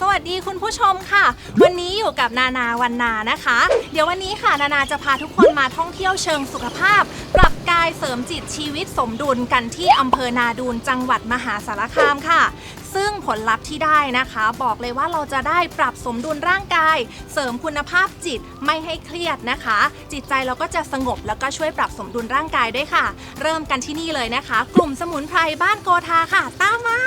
สวัสดีคุณผู้ชมค่ะ วันนี้อยู่กับนานาวันนานะคะ เดี๋ยววันนี้ค่ะนานาจะพาทุกคนมาท่องเที่ยวเชิงสุขภาพ ปรับกายเสริมจิตชีวิตสมดุลกันที่อำเภอนาดูนจังหวัดมหาสารคามค่ะ ซึ่งผลลัพธ์ที่ได้นะคะ บอกเลยว่าเราจะได้ปรับสมดุลร่างกาย เสริมคุณภาพจิตไม่ให้เครียดนะคะ จิตใจเราก็จะสงบแล้วก็ช่วยปรับสมดุลร่างกายด้วยค่ะ เริ่มกันที่นี่เลยนะคะ กลุ่มสมุนไพรบ้านโกธาค่ะตามมา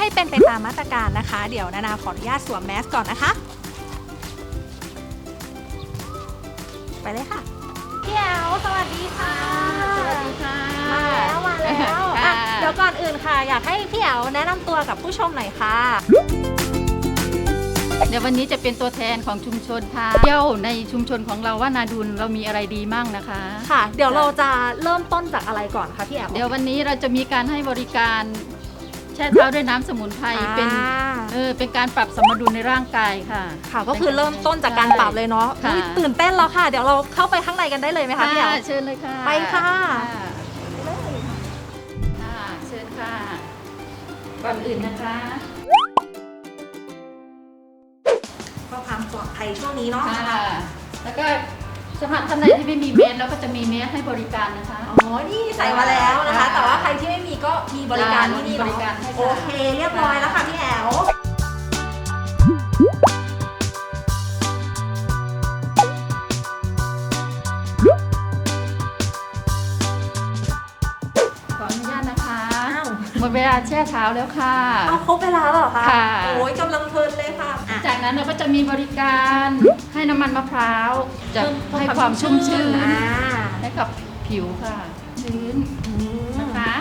ให้เป็นไปตามมาตรการนะคะ เดี๋ยวนานาขออนุญาตสวมแมสก่อนนะคะ ไปเลยค่ะพี่แอลสวัสดีค่ะ สวัสดีค่ะ มาแล้วมาแล้วอะค่ะเดี๋ยวก่อนอื่นค่ะ อยากให้พี่แอลแนะนำตัวกับผู้ชมหน่อยค่ะ เดี๋ยววันนี้จะเป็นตัวแทนของชุมชนพาเที่ยวในชุมชนของเราว่านาดุลเรามีอะไรดีมั่งนะคะ ค่ะ เดี๋ยวเราจะเริ่มต้นจากอะไรก่อนคะพี่แอล เดี๋ยววันนี้เราจะมีการให้บริการแช่เท้าด้วยน้ำสมุนไพรเป็นอ่า เออเป็นการปรับสมดุลในร่างกายค่ะ ค่ะก็คือเริ่มต้นจากการปรับเลยเนาะค่ะ อุ๊ยตื่นเต้นแล้วค่ะ เดี๋ยวเราเข้าไปข้างในกันได้เลยไหมคะพี่แอลเชิญเลยค่ะไปค่ะ ค่ะเชิญค่ะก่อนอื่นนะคะเพื่อความปลอดภัยช่วงนี้เนาะค่ะแล้วก็ สำหรับท่านใดที่ไม่มีเมสเราก็จะมีเมสให้บริการนะคะ อ๋อ นี่ใส่มาแล้วนะคะค่ะแต่ว่าใครที่ไม่มีก็มีบริการที่นี่มีบริการเนาะให้ค่ะ โอเค เรียบร้อยแล้วค่ะพี่แอลขออนุญาตนะคะ อ้าวหมดเวลาแช่เท้าแล้วค่ะ เอาครบเวลาแล้วเหรอคะค่ะ โอ้ยกำลังเพลินเลยค่ะอะจาก นั้นเราก็จะมีบริการให้น้ำมันมะพร้าวจะให้ความชุ่มชื้นอ่าให้กับผิวค่ะ ชื้นอืมนะคะ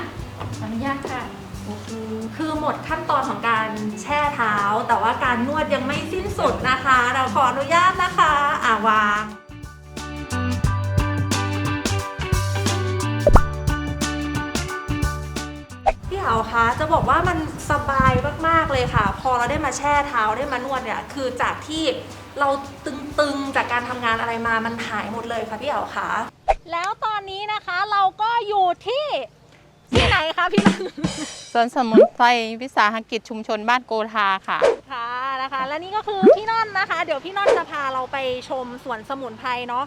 ขออนุญาตค่ะ คือหมดขั้นตอนของการแช่เท้า แต่ว่าการนวดยังไม่สิ้นสุดนะคะ เราขออนุญาตนะคะ อ่าวาง คะจะบอกว่ามันสบายมากๆเลยค่ะ พอเราได้มาแช่เท้าได้มานวดเนี่ยคือจากที่เราตึงๆจากการทำงานอะไรมามันหายหมดเลยค่ะพี่เหาคะแล้วตอนนี้นะคะเราก็อยู่ที่ที่ไหนคะพี่สวนสมุนไพรวิสาหกิจชุมชนบ้านโกธาค่ะ ค่ะนะคะ และนี่ก็คือพี่น่อนนะคะ เดี๋ยวพี่น่อนจะพาเราไปชมสวนสมุนไพรเนาะ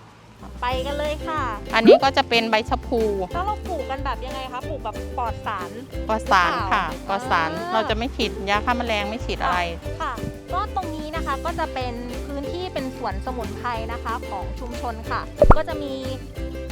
ไปกันเลยค่ะ อันนี้ก็จะเป็นใบชะพูแล้วเราปลูกกันแบบยังไงคะ ปลูกแบบปลอดสาร ปลอดสารค่ะอ่าปลอดสาร เราจะไม่ฉีดยาฆ่าแมลงไม่ฉีดอะไร ค่ะ ก็ตรงนี้นะคะก็จะเป็นพื้นที่เป็นสวนสมุนไพรนะคะของชุมชนค่ะ ก็จะมี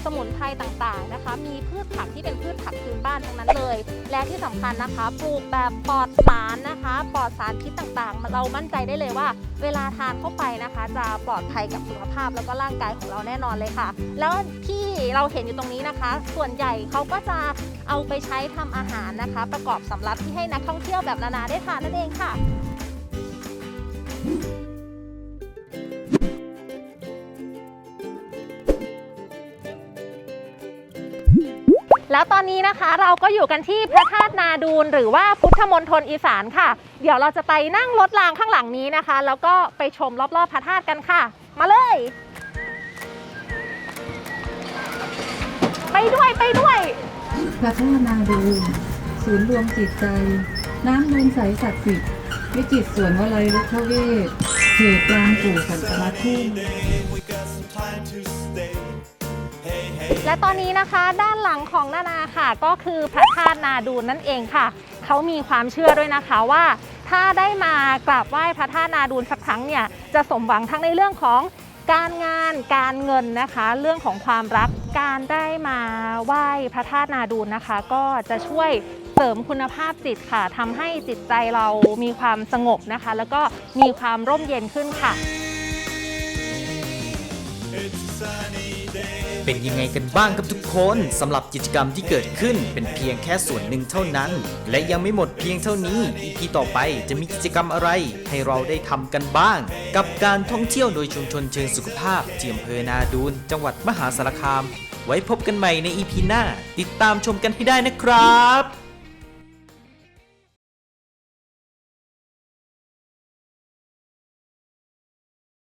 สมุนไพรต่างๆนะคะ มีพืชผักที่เป็นพืชผักพื้นบ้านทั้งนั้นเลย และที่สำคัญนะคะปลูกแบบปลอดสารนะคะปลอดสารพิษต่างๆ เรามั่นใจได้เลยว่า เวลาทานเข้าไปนะคะ จะปลอดภัยกับสุขภาพแล้วก็ร่างกายของเราแน่นอนเลยค่ะ แล้วที่เราเห็นอยู่ตรงนี้นะคะ ส่วนใหญ่เขาก็จะเอาไปใช้ทำอาหารนะคะ ประกอบสำรับที่ให้นักท่องเที่ยวแบบนานาได้ทานนั่นเองค่ะ แล้วตอนนี้นะคะเราก็อยู่กันที่พระธาตุนาดูนหรือว่าพุทธมณฑลอีสานค่ะ เดี๋ยวเราจะไปนั่งรถรางข้างหลังนี้นะคะ แล้วก็ไปชมรอบๆพระธาตุกันค่ะ มาเลย ไปด้วยไปด้วย พระธาตุนาดูนศูนย์รวมจิตใจ น้ำนูนใสศักดิ์สิทธิ์วิจิตรสวนวลัยรุทเวศเขตกลางปู่สันตมาทุ่ง และตอนนี้นะคะด้านหลังของนานาค่ะ ก็คือพระธาตุนาดูนนั่นเองค่ะ เขามีความเชื่อด้วยนะคะว่า ถ้าได้มากราบไหว้พระธาตุนาดูนสักครั้งเนี่ยจะสมหวังทั้งในเรื่องของการงานการเงินนะคะ เรื่องของความรักการได้มาไหว้พระธาตุนาดูนนะคะ ก็จะช่วยเสริมคุณภาพจิตค่ะทำให้จิตใจเรามีความสงบนะคะ แล้วก็มีความร่มเย็นขึ้นค่ะ เป็นยังไงกันบ้างครับทุกคนสำหรับกิจกรรมที่เกิดขึ้น เป็นเพียงแค่ส่วนหนึ่งเท่านั้น และยังไม่หมดเพียงเท่านี้ EP ต่อไปจะมีกิจกรรมอะไร ให้เราได้ทำกันบ้าง กับการท่องเที่ยวโดยชุมชนเชิงสุขภาพที่อำเภอนาดูนจังหวัดมหาสารคาม ไว้พบกันใหม่ใน EP หน้า ติดตามชมกันให้ได้นะครับ